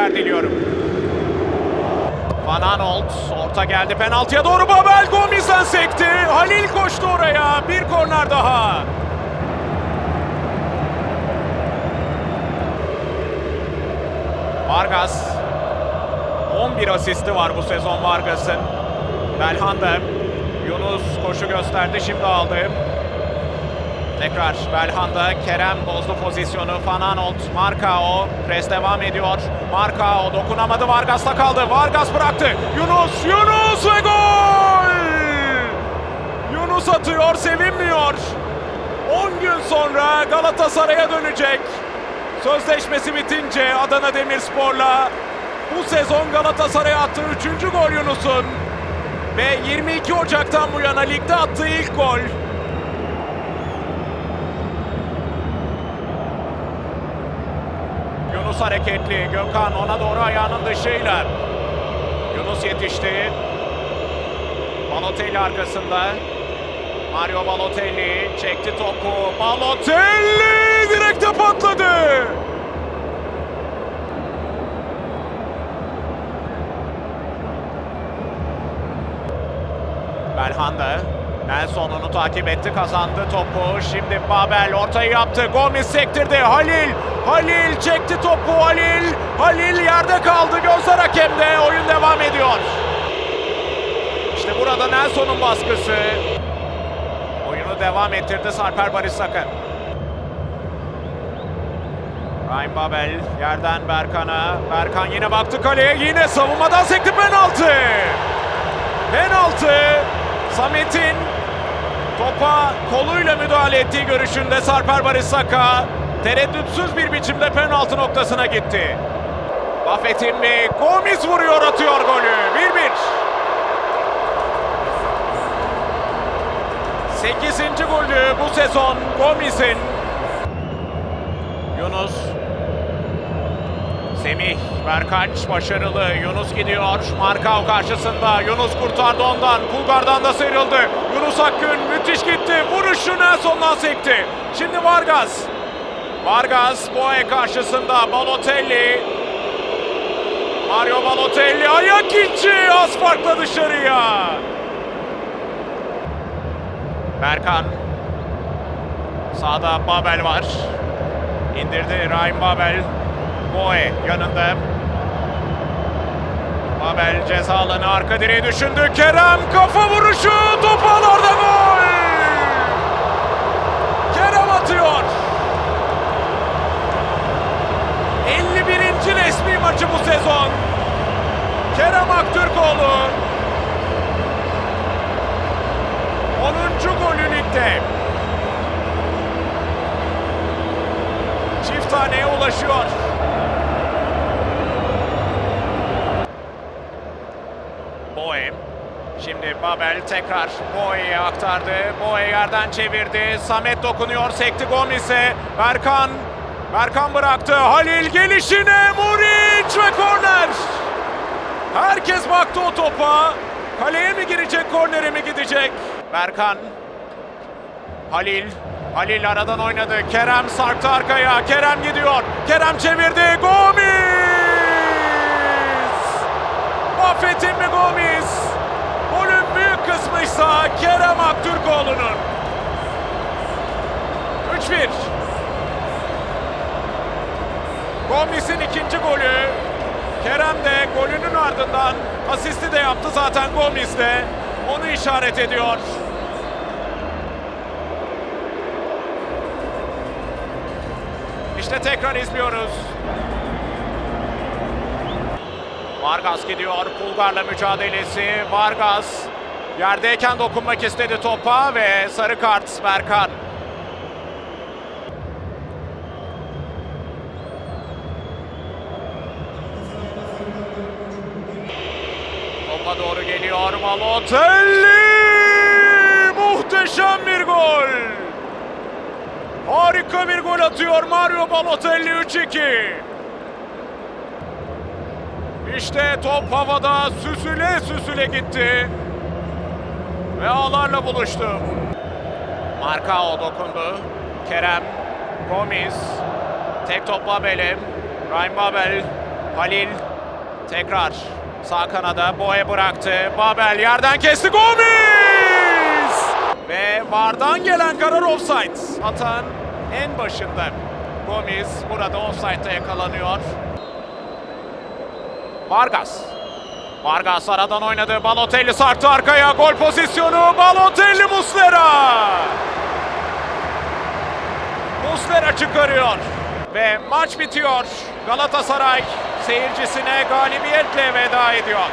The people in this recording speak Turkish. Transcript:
başarılar diliyorum. Van Aanholt orta geldi penaltıya doğru Babel Gomez'den sekti. Halil koştu oraya. Bir korner daha. Vargas 11 asisti var bu sezon Vargas'ın. Belhanda Yunus koşu gösterdi şimdi aldı. Tekrar Belhanda, Kerem bozdu pozisyonu. Van Aanholt, Marcao, pres devam ediyor. Marcao dokunamadı, Vargas'ta kaldı. Vargas bıraktı. Yunus, Yunus ve gol! Yunus atıyor, sevinmiyor. 10 gün sonra Galatasaray'a dönecek. Sözleşmesi bitince Adana Demirspor'la bu sezon Galatasaray'a attığı 3. gol Yunus'un. Ve 22 Ocak'tan bu yana ligde attığı ilk gol. Yunus hareketli. Gökhan ona doğru ayağının dışıyla. Yunus yetişti. Balotelli arkasında. Mario Balotelli çekti topu. Balotelli Nelson onu takip etti kazandı topu. Şimdi Babel ortayı yaptı. Gomis sektirdi. Halil. Halil çekti topu. Halil. Halil yerde kaldı. Gözler hakemde. Oyun devam ediyor. İşte burada Nelson'un baskısı. Oyunu devam ettirdi Sarper Barış Sakın. Ryan Babel yerden Berkan'a. Berkan yine baktı kaleye. Yine savunmadan sekti penaltı. Penaltı. Samet'in topa koluyla müdahale ettiği görüşünde Sarper Barış Saka tereddütsüz bir biçimde penaltı noktasına gitti. Buffett'in mi? Gomis vuruyor atıyor golü. 1-1. 8. golü bu sezon Gomis'in. Yunus Semih Berkaç başarılı. Yunus gidiyor. Markav karşısında. Yunus kurtardı ondan. Bulgar'dan da sıyrıldı. Yunus Akgün müthiş gitti. Vuruşu Nelson'dan sekti. Şimdi Vargas. Vargas Boye karşısında. Balotelli. Mario Balotelli ayak içi. Az farkla dışarıya. Berkan. Sağda Babel var. İndirdi Ryan Babel. Boye yanında. Babel ceza arka direği düşündü. Kerem kafa vuruşu. Top ağlarda gol. Kerem atıyor. 51. resmi maçı bu sezon. Kerem Aktürkoğlu 10. golü ligde. Çift taneye ulaşıyor. Boye. Şimdi Babel tekrar Boye'ye aktardı. Boye yerden çevirdi. Samet dokunuyor. Sekti Gomis'e. Berkan. Berkan bıraktı. Halil gelişine. Muriç ve korner. Herkes baktı o topa. Kaleye mi girecek, kornere mi gidecek? Berkan. Halil. Halil aradan oynadı. Kerem sarktı arkaya. Kerem gidiyor. Kerem çevirdi. Gomis! Mi Gomis? Golün büyük kısmıysa Kerem Aktürkoğlu'nun. 3-1. Gomis'in ikinci golü. Kerem de golünün ardından asisti de yaptı zaten Gomis de. Onu işaret ediyor. İşte tekrar izliyoruz. Vargas gidiyor. Pulgar'la mücadelesi. Vargas yerdeyken dokunmak istedi topa ve sarı kart Berkan. Topa doğru geliyor Balotelli! Muhteşem bir gol! Harika bir gol atıyor Mario Balotelli 3-2. İşte top havada süsüle süsüle gitti. Ve ağlarla buluştu. Marcao dokundu. Kerem, Gomis, tek top Babel'e. Ryan Babel Halil tekrar sağ kanada Boye bıraktı. Babel yerden kesti. Gomis! Ve Vardan gelen karar offside. Atan en başında. Gomis burada offside'da yakalanıyor. Vargas. Vargas aradan oynadı. Balotelli sarktı arkaya. Gol pozisyonu. Balotelli Muslera. Muslera çıkarıyor. Ve maç bitiyor. Galatasaray seyircisine galibiyetle veda ediyor.